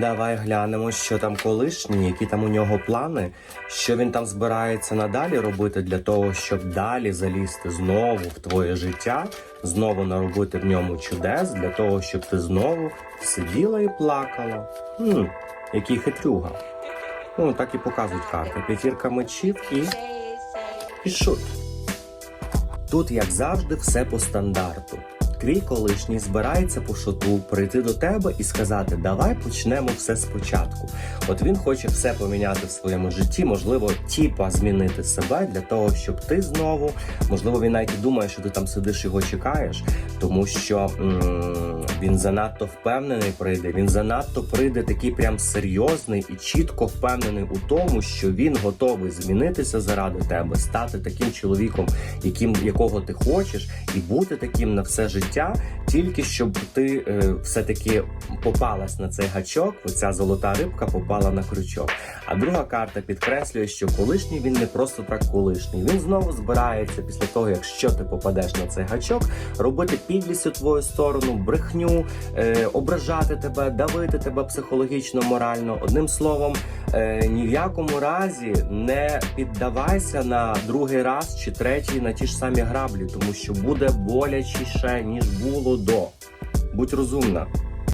Давай глянемо, що там колишній, які там у нього плани, що він там збирається надалі робити для того, щоб далі залізти знову в твоє життя, знову наробити в ньому чудес, для того, щоб ти знову сиділа і плакала. Хм, який хитрюга. Ну, так і показують карти. П'ятірка мечів і, і шут. Тут, як завжди, все по стандарту. Твій колишній збирається по шоту прийти до тебе і сказати: Давай почнемо все спочатку. От він хоче все поміняти в своєму житті, можливо, тіпа змінити себе для того, щоб ти знову, можливо, він навіть думає, що ти там сидиш його чекаєш, тому що м- він занадто впевнений прийде. Він занадто прийде такий прям серйозний і чітко впевнений у тому, що він готовий змінитися заради тебе, стати таким чоловіком, яким якого ти хочеш, і бути таким на все життя, тільки щоб ти е, все-таки попалась на цей гачок, оця золота рибка попала на крючок. А друга карта підкреслює, що колишній він не просто так колишній. Він знову збирається після того, якщо ти попадеш на цей гачок, робити підлість у твою сторону, брехню, е, ображати тебе, давити тебе психологічно, морально. Одним словом, е, ні в якому разі не піддавайся на другий раз чи третій на ті ж самі граблі, тому що буде болячіше, ніж було до. Будь розумна.